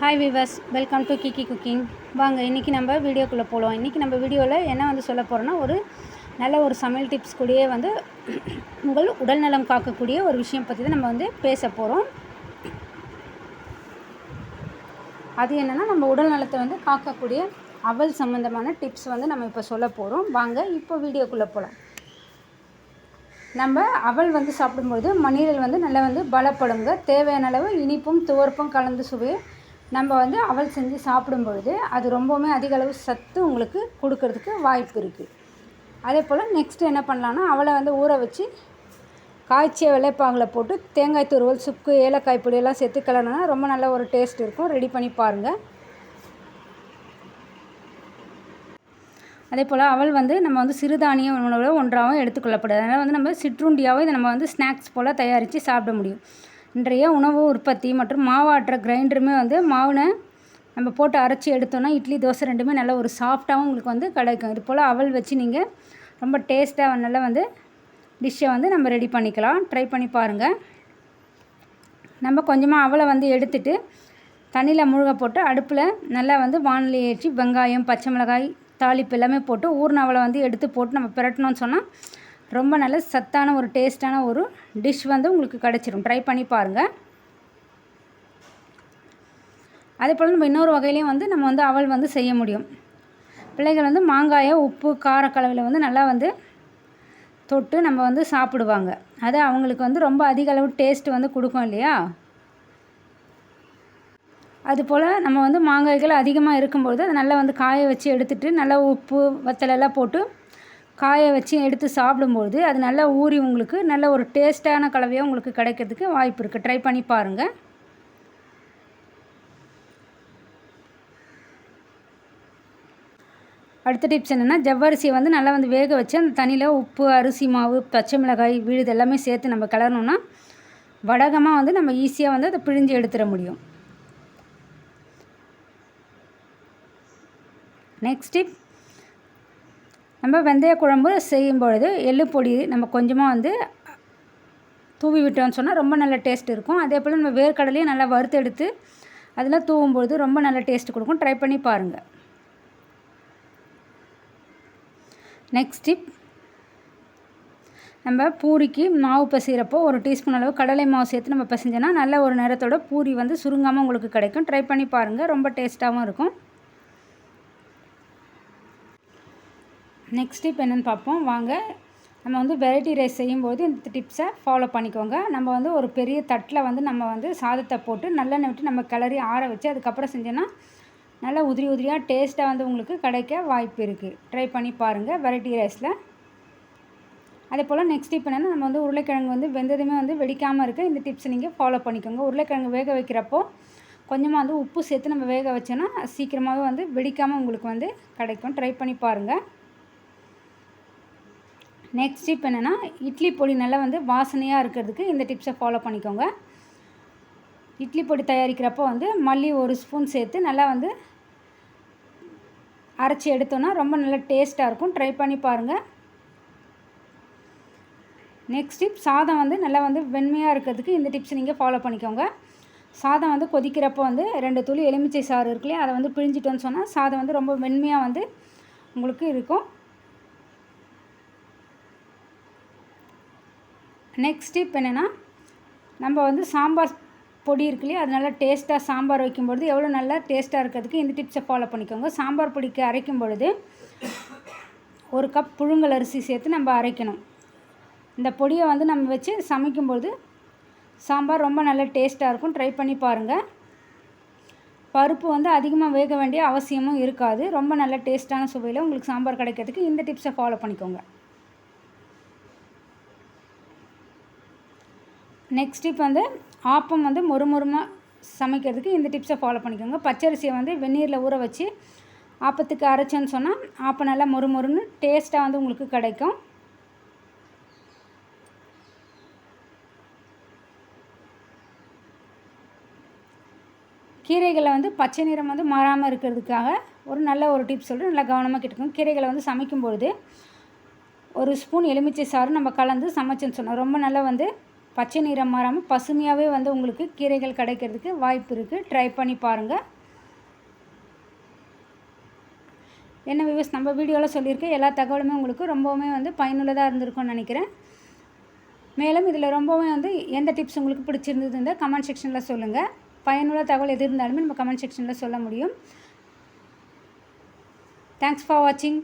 Hi viewers welcome to Kikki cooking வாங்க இன்றைக்கி நம்ம வீடியோக்குள்ளே போகலாம் இன்றைக்கி நம்ம வீடியோவில் என்ன வந்து சொல்ல போகிறோன்னா ஒரு நல்ல ஒரு சமையல் டிப்ஸ் கூடயே வந்து உங்கள் உடல்நலம் காக்கக்கூடிய ஒரு விஷயம் பற்றி தான் நம்ம வந்து பேச போகிறோம் அது என்னென்னா நம்ம உடல் நலத்தை வந்து காக்கக்கூடிய அவல் சம்மந்தமான டிப்ஸ் வந்து நம்ம இப்போ சொல்ல போகிறோம் வாங்க இப்போ வீடியோக்குள்ளே போகலாம் நம்ம அவல் வந்து சாப்பிடும்பொழுது மண்ணீரல் வந்து நல்லா வந்து பலப்படுங்க. தேவையான அளவு இனிப்பும் துவர்ப்பும் கலந்து சுவையை நம்ம வந்து அவல் செஞ்சு சாப்பிடும்பொழுது அது ரொம்பவுமே அதிக அளவு சத்து உங்களுக்கு கொடுக்கறதுக்கு வாய்ப்பு இருக்குது அதே போல் நெக்ஸ்ட்டு என்ன பண்ணலான்னா அவளை வந்து ஊற வச்சு காய்ச்சிய விளைப்பாங்களை போட்டு தேங்காய் துருவல் சுக்கு ஏலக்காய் பொடியெல்லாம் சேர்த்து கிளறினா ரொம்ப நல்ல ஒரு டேஸ்ட் இருக்கும். ரெடி பண்ணி பாருங்கள் அதே போல் அவள் வந்து நம்ம வந்து சிறுதானிய உணவில் ஒன்றாகவும் எடுத்துக்கொள்ளப்படுது. அதனால் வந்து நம்ம சிற்றுண்டியாகவும் இதை நம்ம வந்து ஸ்நாக்ஸ் போல் தயாரித்து சாப்பிட முடியும். இன்றைய உணவு உற்பத்தி மற்றும் மாவாட்டுற கிரைண்டருமே வந்து மாவுனை நம்ம போட்டு அரைச்சி எடுத்தோன்னா இட்லி தோசை ரெண்டுமே நல்ல ஒரு சாஃப்டாகவும் உங்களுக்கு வந்து கிடைக்கும். இது போல் அவல் வச்சு நீங்கள் ரொம்ப டேஸ்ட்டாக நல்லா வந்து டிஷ்ஷை வந்து நம்ம ரெடி பண்ணிக்கலாம். ட்ரை பண்ணி பாருங்கள் நம்ம கொஞ்சமாக அவலை வந்து எடுத்துட்டு தண்ணியில் முழுக போட்டு அடுப்பில் நல்லா வந்து வானிலை ஏற்றி வெங்காயம் பச்சை மிளகாய் தாளிப்பு எல்லாமே போட்டு ஊர்ன அவலை வந்து எடுத்து போட்டு நம்ம பிரட்டணும்னு சொன்னால் ரொம்ப நல்ல சத்தான ஒரு டேஸ்ட்டான ஒரு டிஷ் வந்து உங்களுக்கு கிடச்சிரும். ட்ரை பண்ணி பாருங்கள் அதே போல் நம்ம இன்னொரு வகையிலையும் வந்து நம்ம வந்து அவல் வந்து செய்ய முடியும். பிள்ளைகள் வந்து மாங்காயை உப்பு காரக்கலவையில் வந்து நல்லா வந்து தொட்டு நம்ம வந்து சாப்பிடுவாங்க. அது அவங்களுக்கு வந்து ரொம்ப அதிக அளவு டேஸ்ட் வந்து கொடுக்கும் இல்லையா? அதுபோல் நம்ம வந்து மாங்காய்கள் அதிகமாக இருக்கும்பொழுது அதை நல்லா வந்து காய வச்சு எடுத்துகிட்டு நல்லா உப்பு வத்தலெல்லாம் போட்டு காய வச்சு எடுத்து சாப்பிடும்பொழுது அது நல்லா ஊறி உங்களுக்கு நல்ல ஒரு டேஸ்ட்டான கலவையாக உங்களுக்கு கிடைக்கிறதுக்கு வாய்ப்பு இருக்குது ட்ரை பண்ணி பாருங்கள் அடுத்த டிப்ஸ் என்னென்னா ஜவ்வரிசியை வந்து நல்லா வந்து வேக வச்சு அந்த தண்ணியில் உப்பு அரிசி மாவு பச்சை மிளகாய் விழுது எல்லாமே சேர்த்து நம்ம கிளறணுன்னா வடகமாக வந்து நம்ம ஈஸியாக வந்து அதை பிழிஞ்சு எடுத்துட முடியும். நெக்ஸ்ட் டிப் நம்ம வெந்தய குழம்பு செய்யும் பொழுது எள்ளு பொடி நம்ம கொஞ்சமாக வந்து தூவி விட்டோம்னு சொன்னால் ரொம்ப நல்ல டேஸ்ட் இருக்கும். அதே போல் நம்ம வேர்க்கடலையும் நல்லா வறுத்து எடுத்து அதில் தூவும்பொழுது ரொம்ப நல்ல டேஸ்ட் கொடுக்கும். ட்ரை பண்ணி பாருங்கள். நெக்ஸ்ட் டிப் நம்ம பூரிக்கு மாவு பிசைகிறப்போ ஒரு டீஸ்பூன் அளவு கடலை மாவு சேர்த்து நம்ம பிசைஞ்சோன்னா நல்ல ஒரு நேரத்தோட பூரி வந்து சுருங்காமல் உங்களுக்கு கிடைக்கும். ட்ரை பண்ணி பாருங்கள். ரொம்ப டேஸ்ட்டாகவும் இருக்கும். நெக்ஸ்ட் டிப் என்னென்னு பார்ப்போம். வாங்க. நம்ம வந்து வெரைட்டி ரைஸ் செய்யும்போது இந்த டிப்ஸை ஃபாலோ பண்ணிக்கோங்க. நம்ம வந்து ஒரு பெரிய தட்டில் வந்து நம்ம வந்து சாதத்தை போட்டு நல்லெண்ணெய் விட்டு நம்ம கிளறி ஆற வச்சு அதுக்கப்புறம் செஞ்சோன்னா நல்லா உதிரி உதிரியாக டேஸ்ட்டாக வந்து உங்களுக்கு கிடைக்க வாய்ப்பு இருக்குது ட்ரை பண்ணி பாருங்கள் வெரைட்டி ரைஸில் அதே போல் நெக்ஸ்ட் டிப் என்னென்னா நம்ம வந்து உருளைக்கிழங்கு வந்து வெந்ததுமே வந்து வெடிக்காமல் இருக்க இந்த டிப்ஸை நீங்கள் ஃபாலோ பண்ணிக்கோங்க. உருளைக்கிழங்கு வேக வைக்கிறப்போ கொஞ்சமாக வந்து உப்பு சேர்த்து நம்ம வேக வச்சோன்னா சீக்கிரமாகவே வந்து வெடிக்காமல் உங்களுக்கு வந்து கிடைக்கும். ட்ரை பண்ணி பாருங்கள் நெக்ஸ்ட் டிப் என்னென்னா இட்லி பொடி நல்லா வந்து வாசனையாக இருக்கிறதுக்கு இந்த டிப்ஸை ஃபாலோ பண்ணிக்கோங்க. இட்லி பொடி தயாரிக்கிறப்போ வந்து மல்லி ஒரு ஸ்பூன் சேர்த்து நல்லா வந்து அரைச்சி எடுத்தோன்னா ரொம்ப நல்லா டேஸ்ட்டாக இருக்கும். ட்ரை பண்ணி பாருங்கள் நெக்ஸ்ட் டிப் சாதம் வந்து நல்லா வந்து வெண்மையாக இருக்கிறதுக்கு இந்த டிப்ஸ் நீங்கள் ஃபாலோ பண்ணிக்கோங்க. சாதம் வந்து கொதிக்கிறப்போ வந்து ரெண்டு துளி எலுமிச்சை சாறு இருக்குல்லையே அதை வந்து பிழிஞ்சிட்டோன்னு சொன்னால் சாதம் வந்து ரொம்ப வெண்மையாக வந்து உங்களுக்கு இருக்கும். நெக்ஸ்ட் டிப் என்னென்னா நம்ம வந்து சாம்பார் பொடி இருக்கு இல்லையா அது நல்லா டேஸ்ட்டாக சாம்பார் வைக்கும்பொழுது எவ்வளோ நல்லா டேஸ்ட்டாக இருக்கிறதுக்கு இந்த டிப்ஸை ஃபாலோ பண்ணிக்கோங்க. சாம்பார் பொடிக்கு அரைக்கும் பொழுது ஒரு கப் புழுங்கல் அரிசி சேர்த்து நம்ம அரைக்கணும். இந்த பொடியை வந்து நம்ம வச்சு சமைக்கும்பொழுது சாம்பார் ரொம்ப நல்ல டேஸ்ட்டாக இருக்கும். ட்ரை பண்ணி பாருங்கள் பருப்பு வந்து அதிகமாக வேக வேண்டிய அவசியமும் இருக்காது. ரொம்ப நல்ல டேஸ்ட்டான சுவையில் உங்களுக்கு சாம்பார் கிடைக்கிறதுக்கு இந்த டிப்ஸை ஃபாலோ பண்ணிக்கோங்க. நெக்ஸ்ட் டிப் வந்து ஆப்பம் வந்து மொறுமொறுமாக சமைக்கிறதுக்கு இந்த டிப்ஸை ஃபாலோ பண்ணிக்கோங்க. பச்சரிசியை வந்து வெந்நீரில் ஊற வச்சு ஆப்பத்துக்கு அரைச்சேன்னு சொன்னால் ஆப்பம் நல்லா மொறுமொறுன்னு டேஸ்ட்டாக வந்து உங்களுக்கு கிடைக்கும். கீரைகளை வந்து பச்சை நிறம் வந்து மாறாமல் இருக்கிறதுக்காக ஒரு நல்ல ஒரு டிப்ஸ் சொல்லிட்டு நல்லா கவனமாக கேட்டுக்கோங்க. கீரைகளை வந்து சமைக்கும் பொழுது ஒரு ஸ்பூன் எலுமிச்சை சாறு நம்ம கலந்து சமைச்சோன்னு சொன்னோம். ரொம்ப நல்லா வந்து பச்சை நிறம் மாறாமல் பசுமையாகவே வந்து உங்களுக்கு கீரைகள் கிடைக்கிறதுக்கு வாய்ப்பு இருக்குது ட்ரை பண்ணி பாருங்கள் என்ன வியூஸ் நம்ம வீடியோவில் சொல்லியிருக்கேன் எல்லா தகவலுமே உங்களுக்கு ரொம்பவுமே வந்து பயனுள்ளதாக இருந்திருக்கும்னு நினைக்கிறேன். மேலும் இதில் ரொம்பவுமே வந்து எந்த டிப்ஸ் உங்களுக்கு பிடிச்சிருந்ததுன்னு கமெண்ட் செக்ஷனில் சொல்லுங்கள் பயனுள்ள தகவல் எது இருந்தாலுமே நம்ம கமெண்ட் செக்ஷனில் சொல்ல முடியும். தேங்க்ஸ் ஃபார் வாட்சிங்